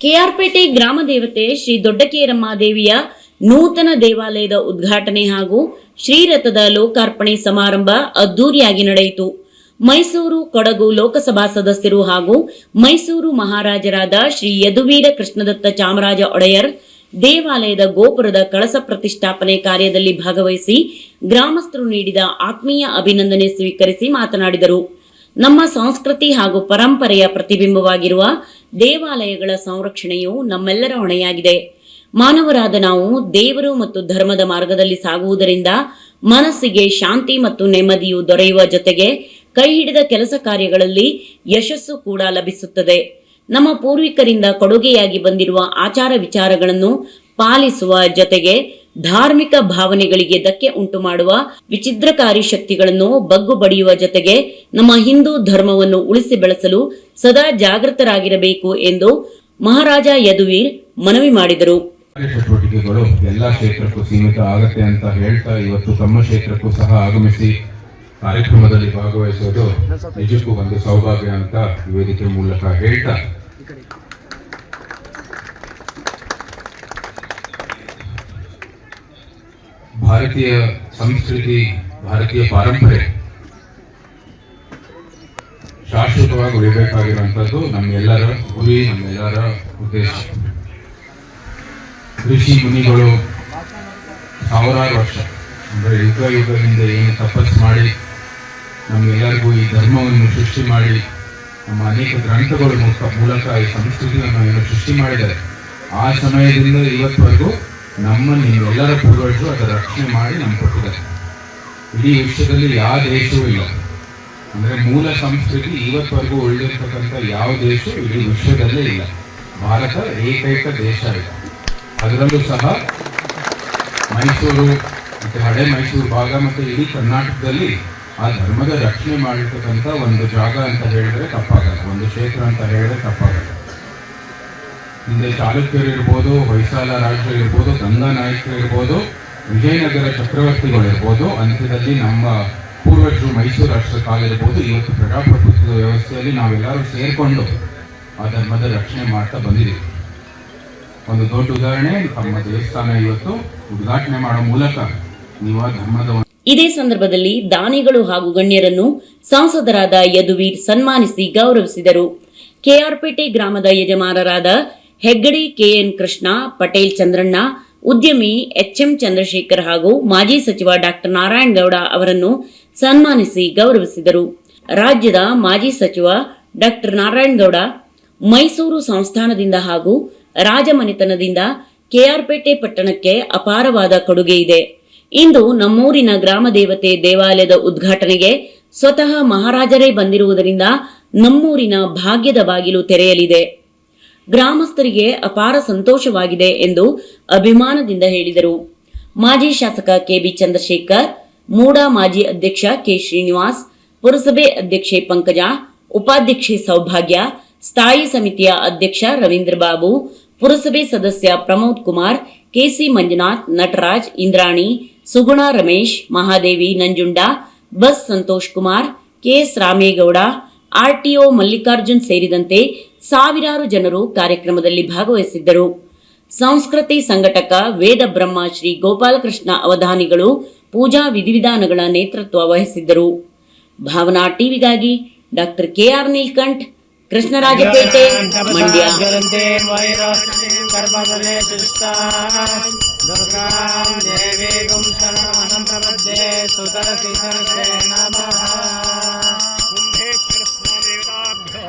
ಕೆಆರ್ಪೇಟೆ ಗ್ರಾಮ ದೇವತೆ ಶ್ರೀ ದೊಡ್ಡಕೇರಮ್ಮ ದೇವಿಯ ನೂತನ ದೇವಾಲಯದ ಉದ್ಘಾಟನೆ ಹಾಗೂ ಶ್ರೀರಥದ ಲೋಕಾರ್ಪಣೆ ಸಮಾರಂಭ ಅದ್ದೂರಿಯಾಗಿ ನಡೆಯಿತು. ಮೈಸೂರು ಕೊಡಗು ಲೋಕಸಭಾ ಸದಸ್ಯರು ಹಾಗೂ ಮೈಸೂರು ಮಹಾರಾಜರಾದ ಶ್ರೀ ಯದುವೀರ ಕೃಷ್ಣದತ್ತ ಚಾಮರಾಜ ಒಡೆಯರ್ ದೇವಾಲಯದ ಗೋಪುರದ ಕಳಸ ಪ್ರತಿಷ್ಠಾಪನೆ ಕಾರ್ಯದಲ್ಲಿ ಭಾಗವಹಿಸಿ ಗ್ರಾಮಸ್ಥರು ನೀಡಿದ ಆತ್ಮೀಯ ಅಭಿನಂದನೆ ಸ್ವೀಕರಿಸಿ ಮಾತನಾಡಿದರು. ನಮ್ಮ ಸಂಸ್ಕೃತಿ ಹಾಗೂ ಪರಂಪರೆಯ ಪ್ರತಿಬಿಂಬವಾಗಿರುವ ದೇವಾಲಯಗಳ ಸಂರಕ್ಷಣೆಯು ನಮ್ಮೆಲ್ಲರ ಹೊಣೆಯಾಗಿದೆ. ಮಾನವರಾದ ನಾವು ದೇವರು ಮತ್ತು ಧರ್ಮದ ಮಾರ್ಗದಲ್ಲಿ ಸಾಗುವುದರಿಂದ ಮನಸ್ಸಿಗೆ ಶಾಂತಿ ಮತ್ತು ನೆಮ್ಮದಿಯು ದೊರೆಯುವ ಜೊತೆಗೆ ಕೈ ಹಿಡಿದ ಕೆಲಸ ಕಾರ್ಯಗಳಲ್ಲಿ ಯಶಸ್ಸು ಕೂಡ ಲಭಿಸುತ್ತದೆ. ನಮ್ಮ ಪೂರ್ವಿಕರಿಂದ ಕೊಡುಗೆಯಾಗಿ ಬಂದಿರುವ ಆಚಾರ ವಿಚಾರಗಳನ್ನು ಪಾಲಿಸುವ ಜೊತೆಗೆ ಧಾರ್ಮಿಕ ಭಾವನೆಗಳಿಗೆ ಧಕ್ಕೆ ಉಂಟು ಮಾಡುವ ವಿಚಿದ್ರಕಾರಿ ಶಕ್ತಿಗಳನ್ನು ಬಗ್ಗು ಬಡಿಯುವ ಜೊತೆಗೆ ನಮ್ಮ ಹಿಂದೂ ಧರ್ಮವನ್ನು ಉಳಿಸಿ ಬೆಳೆಸಲು ಸದಾ ಜಾಗೃತರಾಗಿರಬೇಕು ಎಂದು ಮಹಾರಾಜ ಯದುವೀರ್ ಮನವಿ ಮಾಡಿದರು. ಚಟುವಟಿಕೆಗಳು ಎಲ್ಲಾ ಕ್ಷೇತ್ರಕ್ಕೂ ಸೀಮಿತ ಆಗತ್ತೆ ಅಂತ ಹೇಳ್ತಾ ಇವತ್ತು ತಮ್ಮ ಕ್ಷೇತ್ರಕ್ಕೂ ಸಹ ಆಗಮಿಸಿ ಕಾರ್ಯಕ್ರಮದಲ್ಲಿ ಭಾಗವಹಿಸೋದು ನಿಜಕ್ಕೂ ಒಂದು ಸೌಭಾಗ್ಯ ಅಂತ ವೇದಿಕೆ ಮೂಲಕ ಹೇಳ್ತಾ ಭಾರತೀಯ ಸಂಸ್ಕೃತಿ, ಭಾರತೀಯ ಪಾರಂಪರೆ ಶಾಶ್ವತವಾಗಿ ಉಳಿಬೇಕಾಗಿರುವಂಥದ್ದು ನಮ್ಮೆಲ್ಲರ ಗುರಿ, ನಮ್ಮೆಲ್ಲರ ಉದ್ದೇಶ. ಋಷಿ ಮುನಿಗಳು ಸಾವಿರಾರು ವರ್ಷ, ಅಂದರೆ ಯುಗ ಯುಗದಿಂದ ಏನು ತಪಸ್ಸು ಮಾಡಿ ನಮ್ಗೆಲ್ಲರಿಗೂ ಈ ಧರ್ಮವನ್ನು ಸೃಷ್ಟಿ ಮಾಡಿ, ನಮ್ಮ ಅನೇಕ ಗ್ರಂಥಗಳ ಮೂಲಕ ಈ ಸಂಸ್ಕೃತಿಯನ್ನು ಏನು ಸೃಷ್ಟಿ ಮಾಡಿದ್ದಾರೆ. ಆ ಸಮಯದಿಂದ ಇವತ್ತವರೆಗೂ ನಮ್ಮ ನೀವೆಲ್ಲರ ಪೂರ್ವಜರು ಅದರ ರಕ್ಷಣೆ ಮಾಡಿ ನಮ್ಮ ಕೊಟ್ಟಿದ್ದಾರೆ. ಇಡೀ ವಿಶ್ವದಲ್ಲಿ ಯಾವ ದೇಶವೂ ಇಲ್ಲ. ಅಂದರೆ ಮೂಲ ಸಂಸ್ಕೃತಿ ಇವತ್ತವರೆಗೂ ಉಳಿದಿರ್ತಕ್ಕಂಥ ಯಾವ ದೇಶ ಇಡೀ ವಿಶ್ವದಲ್ಲೇ ಇಲ್ಲ. ಭಾರತ ಏಕೈಕ ದೇಶ ಇದೆ. ಅದರಲ್ಲೂ ಸಹ ಮೈಸೂರು, ಮತ್ತು ಹಳೆ ಮೈಸೂರು ಭಾಗ ಮತ್ತು ಇಡೀ ಕರ್ನಾಟಕದಲ್ಲಿ ಆ ಧರ್ಮದ ರಕ್ಷಣೆ ಮಾಡಿರ್ತಕ್ಕಂಥ ಒಂದು ಜಾಗ ಅಂತ ಹೇಳಿದ್ರೆ ತಪ್ಪಾಗಲ್ಲ. ಒಂದು ಕ್ಷೇತ್ರ ಅಂತ ಹೇಳಿದ್ರೆ ತಪ್ಪಾಗಲ್ಲ. ಹಿಂದೆ ಚಾಲುಕ್ಯರು ಇರ್ಬೋದು ಹೊಯ್ಸಾಲ ರಾಜರು ಇರ್ಬೋದು, ಗಂಗಾ ನಾಯಕರು ಇರ್ಬೋದು, ವಿಜಯನಗರ ಚಕ್ರವರ್ತಿಗಳು ಇರ್ಬೋದು ಅಂತ್ಯದಲ್ಲಿ ನಮ್ಮ ಪೂರ್ವಜರು ಮೈಸೂರು ರಾಷ್ಟ್ರ ಕಾಲ ಇರ್ಬೋದು, ಇವತ್ತು ಪ್ರಜಾಪ್ರಭುತ್ವದ ವ್ಯವಸ್ಥೆಯಲ್ಲಿ ನಾವೆಲ್ಲರೂ ಸೇರಿಕೊಂಡು ಆ ಧರ್ಮದ ರಕ್ಷಣೆ ಮಾಡ್ತಾ ಬಂದಿದ್ದೀವಿ. ಒಂದು ದೊಡ್ಡ ಉದಾಹರಣೆ, ತಮ್ಮ ದೇವಸ್ಥಾನ ಇವತ್ತು ಉದ್ಘಾಟನೆ ಮಾಡೋ ಮೂಲಕ ನೀವು ಆ ಧರ್ಮದ ಇದೇ ಸಂದರ್ಭದಲ್ಲಿ ದಾನಿಗಳು ಹಾಗೂ ಗಣ್ಯರನ್ನು ಸಂಸದರಾದ ಯದುವೀರ್ ಸನ್ಮಾನಿಸಿ ಗೌರವಿಸಿದರು. ಕೆಆರ್ಪೇಟೆ ಗ್ರಾಮದ ಯಜಮಾನರಾದ ಹೆಗ್ಗಡಿ ಕೆಎನ್ ಕೃಷ್ಣ, ಪಟೇಲ್ ಚಂದ್ರಣ್ಣ, ಉದ್ಯಮಿ ಎಚ್ಎಂ ಚಂದ್ರಶೇಖರ್ ಹಾಗೂ ಮಾಜಿ ಸಚಿವ ಡಾಕ್ಟರ್ ನಾರಾಯಣ ಗೌಡ ಅವರನ್ನು ಸನ್ಮಾನಿಸಿ ಗೌರವಿಸಿದರು. ರಾಜ್ಯದ ಮಾಜಿ ಸಚಿವ ಡಾಕ್ಟರ್ ನಾರಾಯಣಗೌಡ ಮೈಸೂರು ಸಂಸ್ಥಾನದಿಂದ ಹಾಗೂ ರಾಜಮನೆತನದಿಂದ ಕೆಆರ್ಪೇಟೆ ಪಟ್ಟಣಕ್ಕೆ ಅಪಾರವಾದ ಕೊಡುಗೆ ಇದೆ. ಇಂದು ನಮ್ಮೂರಿನ ಗ್ರಾಮ ದೇವತೆ ದೇವಾಲಯದ ಉದ್ಘಾಟನೆಗೆ ಸ್ವತಃ ಮಹಾರಾಜರೇ ಬಂದಿರುವುದರಿಂದ ನಮ್ಮೂರಿನ ಭಾಗ್ಯದ ಬಾಗಿಲು ತೆರೆಯಲಿದೆ. ಗ್ರಾಮಸ್ಥರಿಗೆ ಅಪಾರ ಸಂತೋಷವಾಗಿದೆ ಎಂದು ಅಭಿಮಾನದಿಂದ ಹೇಳಿದರು. ಮಾಜಿ ಶಾಸಕ ಕೆಬಿ ಚಂದ್ರಶೇಖರ್, ಮೂಡಾ ಮಾಜಿ ಅಧ್ಯಕ್ಷ ಕೆ ಶ್ರೀನಿವಾಸ್, ಪುರಸಭೆ ಅಧ್ಯಕ್ಷೆ ಪಂಕಜ, ಉಪಾಧ್ಯಕ್ಷೆ ಸೌಭಾಗ್ಯ, ಸ್ಥಾಯಿ ಸಮಿತಿಯ ಅಧ್ಯಕ್ಷ ರವೀಂದ್ರ ಬಾಬು, ಪುರಸಭೆ ಸದಸ್ಯ Pramod Kumar KC Manjunath, Nataraj Indrani, Suguna Ramesh, Mahadevi Nanjunda, bus Santosh Kumar KS Ramegowda RTO Mallikarjun ಸೇರಿದಂತೆ ಸಾವಿರಾರು ಜನರು ಕಾರ್ಯಕ್ರಮದಲ್ಲಿ ಭಾಗವಹಿಸಿದ್ದರು. ಸಂಸ್ಕೃತಿ ಸಂಘಟಕ ವೇದ ಬ್ರಹ್ಮ ಶ್ರೀ ಗೋಪಾಲಕೃಷ್ಣ ಅವಧಾನಿಗಳು ಪೂಜಾ ವಿಧಿವಿಧಾನಗಳ ನೇತೃತ್ವ ವಹಿಸಿದ್ದರು. ಭಾವನಾ ಟಿವಿಗಾಗಿ ಡಾಕ್ಟರ್ ಕೆಆರ್ ನೀಲ್ಕಂಠ್ ಕೃಷ್ಣರಾಜಪೇಟೆ ಮಂಡ್ಯ ದೇವಿ ಪ್ರಪದ್ಯೆ ಸುತರ ನಮಃ.